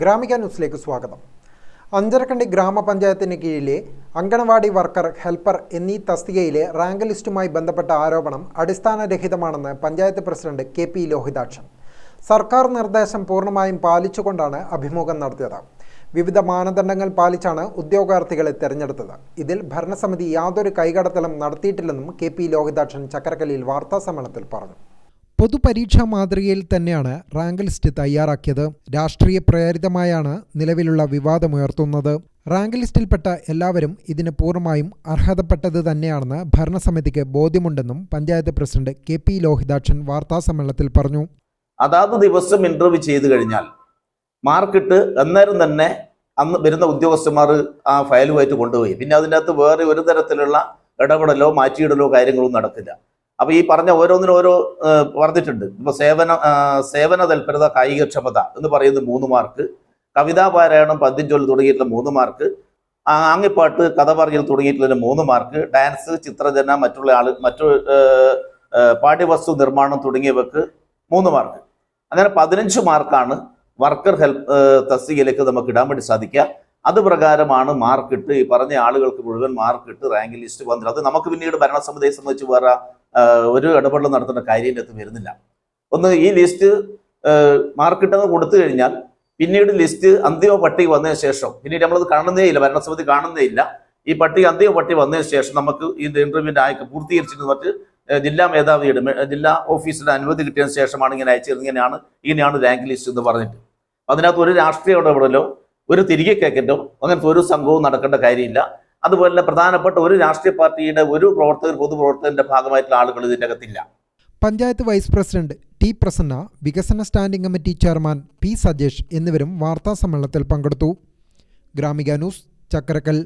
ഗ്രാമിക ന്യൂസിലേക്ക് സ്വാഗതം. അഞ്ചരക്കണ്ടി ഗ്രാമപഞ്ചായത്തിന് കീഴിലെ അങ്കണവാടി വർക്കർ ഹെൽപ്പർ എന്നീ തസ്തികയിലെ റാങ്ക് ലിസ്റ്റുമായി ബന്ധപ്പെട്ട ആരോപണം അടിസ്ഥാനരഹിതമാണെന്ന് panchayat president K P Lohithakshan. സർക്കാർ നിർദ്ദേശം പൂർണമായും പാലിച്ചുകൊണ്ടാണ് അഭിമുഖം നടത്തിയത്. വിവിധ മാനദണ്ഡങ്ങൾ പാലിച്ചാണ് ഉദ്യോഗാർത്ഥികളെ തെരഞ്ഞെടുത്തത്. ഇതിൽ ഭരണസമിതി യാതൊരു കൈകടത്തലും നടത്തിയിട്ടില്ലെന്നും കെ പി ലോഹിതാക്ഷൻ ചക്കരക്കല്ലിൽ വാർത്താസമ്മേളനത്തിൽ പറഞ്ഞു. പൊതുപരീക്ഷാ മാതൃകയിൽ തന്നെയാണ് റാങ്ക് ലിസ്റ്റ് തയ്യാറാക്കിയത്. രാഷ്ട്രീയ പ്രേരിതമായാണ് നിലവിലുള്ള വിവാദമുയർത്തുന്നത്. റാങ്ക് ലിസ്റ്റിൽപ്പെട്ട എല്ലാവരും ഇതിന് പൂർണമായും അർഹതപ്പെട്ടത് തന്നെയാണെന്ന് ഭരണസമിതിക്ക് ബോധ്യമുണ്ടെന്നും panchayat president K P Lohithakshan വാർത്താസമ്മേളനത്തിൽ പറഞ്ഞു. അതാത് ദിവസം ഇന്റർവ്യൂ ചെയ്തു കഴിഞ്ഞാൽ മാർക്കിട്ട് അന്നേരം തന്നെ അന്ന് വരുന്ന ഉദ്യോഗസ്ഥന്മാർ ആ ഫയലുമായിട്ട് കൊണ്ടുപോയി. പിന്നെ അതിന്റെ അകത്ത് വേറെ ഒരു തരത്തിലുള്ള ഇടപെടലോ മാറ്റിയിടലോ കാര്യങ്ങളോ നടക്കില്ല. അപ്പൊ ഈ പറഞ്ഞ ഓരോന്നിനും ഓരോ പറഞ്ഞിട്ടുണ്ട്. ഇപ്പൊ സേവന സേവന തൽപരത കായികക്ഷമത എന്ന് പറയുന്ന മൂന്ന് മാർക്ക് കവിതാ പാരായണം പദ്യം ചൊല്ല് തുടങ്ങിയിട്ടുള്ള മൂന്ന് മാർക്ക് ആങ്ങിപ്പാട്ട് കഥ പറയൽ തുടങ്ങിയിട്ടുള്ള മൂന്ന് മാർക്ക് ഡാൻസ് ചിത്രരചന മറ്റുള്ള ആൾ മറ്റു പാഠ്യവസ്തു നിർമ്മാണം തുടങ്ങിയവക്ക് മൂന്ന് മാർക്ക്. അങ്ങനെ പതിനഞ്ച് മാർക്കാണ് വർക്കർ ഹെൽപ്പ് തസ്തികയിലേക്ക് നമുക്ക് ഇടാൻ വേണ്ടി സാധിക്കുക. അത് പ്രകാരമാണ് മാർക്കിട്ട് ഈ പറഞ്ഞ ആളുകൾക്ക് മുഴുവൻ മാർക്കിട്ട് റാങ്ക് ലിസ്റ്റ് വന്നിട്ട് അത് നമുക്ക് പിന്നീട് ഭരണസമിതിയെ സംബന്ധിച്ച് വേറെ ഒരു ഇടപെടൽ നടത്തേണ്ട കാര്യം ഇതിനകത്ത് വരുന്നില്ല. ഒന്ന് ഈ ലിസ്റ്റ് മാർക്കിട്ടങ്ങ് കൊടുത്തു കഴിഞ്ഞാൽ പിന്നീട് ലിസ്റ്റ് അന്തിമ പട്ടിക വന്നതിന് ശേഷം പിന്നീട് നമ്മളത് കാണുന്നേ ഇല്ല ഭരണസമിതി കാണുന്നേ ഇല്ല. ഈ പട്ടിക അന്തിമ പട്ടിക വന്നതിന് ശേഷം നമുക്ക് ഈ ഇന്റർവ്യൂവിന്റെ ആയ്ക്ക് പൂർത്തീകരിച്ചിട്ട് മറ്റ് ജില്ലാ മേധാവിയുടെ ജില്ലാ ഓഫീസിന്റെ അനുമതി കിട്ടിയതിന് ശേഷമാണ് ഇങ്ങനെ അയച്ചത്. ഇങ്ങനെയാണ് ഇങ്ങനെയാണ് റാങ്ക് ലിസ്റ്റ് എന്ന് പറഞ്ഞിട്ട്. അതിനകത്ത് ഒരു രാഷ്ട്രീയ ഇടപെടലോ ഒരു തിരികെ കേക്കറ്റോ അങ്ങനത്തെ ഒരു സംഭവവും നടക്കേണ്ട കാര്യമില്ല. അതുപോലെ പ്രധാനപ്പെട്ട ഒരു രാഷ്ട്രീയ പാർട്ടിയുടെ ഒരു പ്രവർത്തകർ പൊതുപ്രവർത്തകന്റെ ഭാഗമായിട്ടുള്ള ആളുകൾ ഇതിന്റെ അകത്തില്ല. Panchayat vice president T Prasanna വികസന standing committee chairman P Sajesh എന്നിവരും വാർത്താ സമ്മേളനത്തിൽ പങ്കെടുത്തു. ഗ്രാമിക ന്യൂസ് ചക്കരക്കൽ